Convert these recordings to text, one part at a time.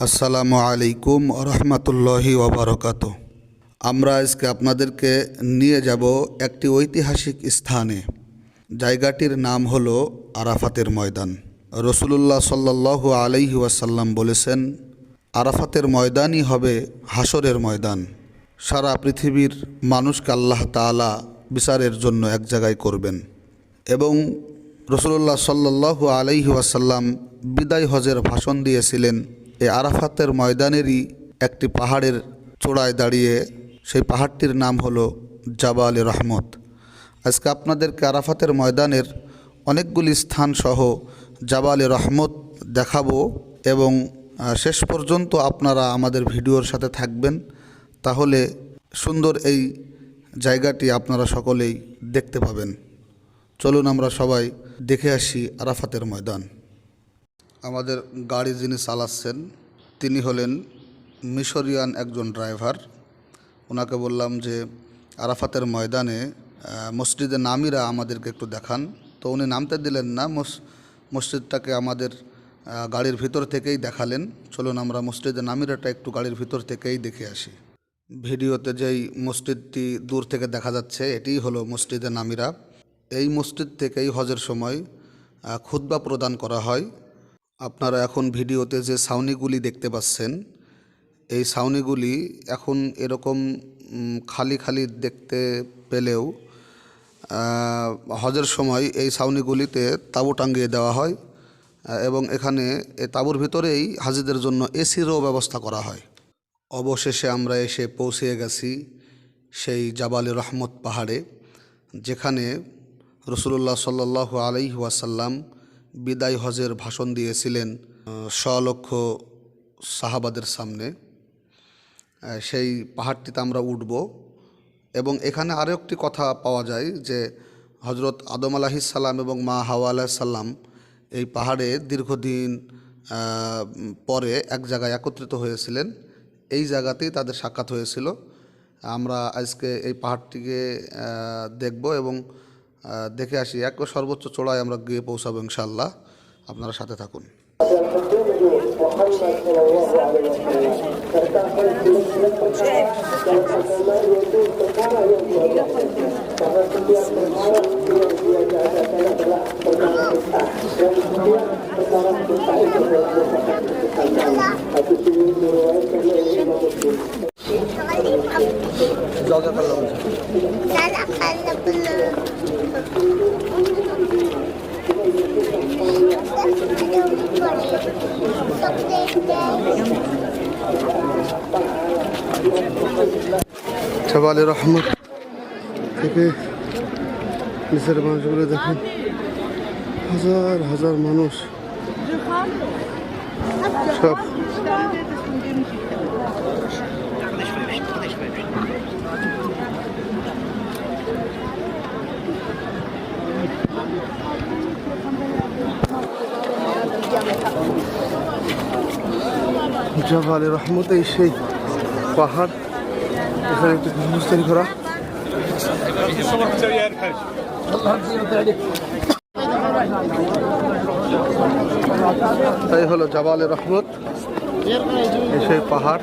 আসসালামু আলাইকুম রহমতুল্লাহি ওবরকাত। আমরা আজকে আপনাদেরকে নিয়ে যাব একটি ঐতিহাসিক স্থানে। জায়গাটির নাম হল আরাফাতের ময়দান। রসুলুল্লাহ সাল্লাহ আলাইহি ওয়াসাল্লাম বলেছেন, আরাফাতের ময়দানই হবে হাসরের ময়দান। সারা পৃথিবীর মানুষকে আল্লাহ তাআলা বিচারের জন্য এক জায়গায় করবেন। এবং রসুল্লাহ সাল্লাহ আলাইহি ওয়াসাল্লাম বিদায় হজের ভাষণ দিয়েছিলেন এই আরাফাতের ময়দানেরই একটি পাহাড়ের চূড়ায় দাঁড়িয়ে সেই পাহাড়টির নাম হলো জাবাল রহমত। আজকে আপনাদেরকে আরাফাতের ময়দানের অনেকগুলি স্থান সহ জাবালে রহমত দেখাবো এবং শেষ পর্যন্ত আপনারা আমাদের ভিডিওর সাথে থাকবেন। তাহলে সুন্দর এই জায়গাটি আপনারা সকলেই দেখতে পাবেন। চলুন আমরা সবাই দেখে আসি আরাফাতের ময়দান। আমাদের গাড়ি যিনি চালাচ্ছেন, তিনি হলেন মিশরিয়ান একজন ড্রাইভার। ওনাকে বললাম যে, আরাফাতের ময়দানে মসজিদে নামিরা আমাদেরকে একটু দেখান। তো উনি নামতে দিলেন না মসজিদটাকে আমাদের গাড়ির ভিতর থেকেই দেখালেন। চলুন আমরা মসজিদে নামিরাটা একটু গাড়ির ভিতর থেকেই দেখে আসি। ভিডিওতে যেই মসজিদটি দূর থেকে দেখা যাচ্ছে, এটিই হলো মসজিদে নামিরা। এই মসজিদ থেকেই হজের সময় খুতবা প্রদান করা হয়। আপনারা এখন ভিডিওতে যে ছাউনিগুলি দেখতে পাচ্ছেন, এই ছাউনিগুলি এখন এরকম খালি খালি দেখতে পেলেও হজের সময় এই ছাউনিগুলিতে তাঁবু টাঙ্গিয়ে দেওয়া হয় এবং এখানে তাঁবুর ভিতরেই হাজিদের জন্য এসিরও ব্যবস্থা করা হয়। অবশেষে আমরা এসে পৌঁছে গেছি সেই জাবালে রহমত পাহাড়ে, যেখানে রসুল্লাহ সাল্লাহ আলাইহি ওয়াসাল্লাম বিদায় হজের ভাষণ দিয়েছিলেন স্বলক্ষ সাহাবাদের সামনে। সেই পাহাড়টিতে আমরা উঠব। এবং এখানে আরও একটি কথা পাওয়া যায় যে হজরত আদম সাল্লাম এবং মা হাওয়া সাল্লাম এই পাহাড়ে দীর্ঘদিন পরে এক জায়গায় একত্রিত হয়েছিলেন। এই জায়গাতেই তাদের সাক্ষাৎ হয়েছিল। আমরা আজকে এই পাহাড়টিকে দেখব এবং দেখে আসি এক সর্বোচ্চ চূড়ায় আমরা গিয়ে পৌঁছাবো ইনশাল্লাহ আপনারা সাথে থাকুন। Nada kala pala. জাবালে রহমত থেকে নিচের মানুষগুলো দেখুন জাবালে রহমত এই সেই পাহাড়। এখানে একটু ঘোরা করা। তাই হলো জবালে রহমত। সেই পাহাড়।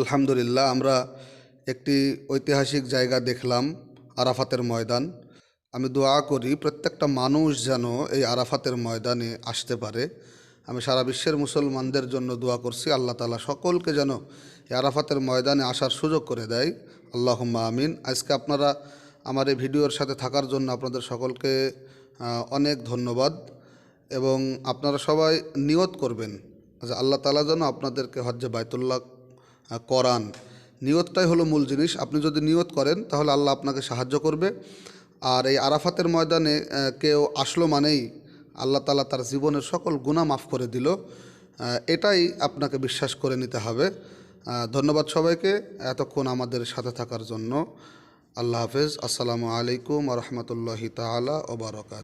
আলহামদুলিল্লাহ আমরা একটি ঐতিহাসিক জায়গা দেখলাম আরাফাতের ময়দান। আমি দোয়া করি প্রত্যেকটা মানুষ যেন এই আরাফাতের ময়দানে আসতে পারে। আমি সারা বিশ্বের মুসলমানদের জন্য দোয়া করছি আল্লাহ তালা সকলকে যেন এই আরাফাতের ময়দানে আসার সুযোগ করে দেয়। আল্লাহুম্মা আমিন। আজকে আপনারা আমার এই ভিডিওর সাথে থাকার জন্য আপনাদের সকলকে অনেক ধন্যবাদ এবং আপনারা সবাই নিয়ত করবেন আল্লাহ তালা যেন আপনাদেরকে হজ্জে বাইতুল্লাহ আহ, করান নিয়তটাই হলো মূল জিনিস। আপনি যদি নিয়ত করেন, তাহলে আল্লাহ আপনাকে সাহায্য করবে। আর এই আরাফাতের ময়দানে কেউ আসলো মানেই আল্লাহ তালা তার জীবনের সকল গুণা মাফ করে দিল। এটাই আপনাকে বিশ্বাস করে নিতে হবে। ধন্যবাদ সবাইকে এতক্ষণ আমাদের সাথে থাকার জন্য। আল্লাহ হাফেজ। আসসালামু আলাইকুম রহমতুল্লাহি তালা ওবরাকাত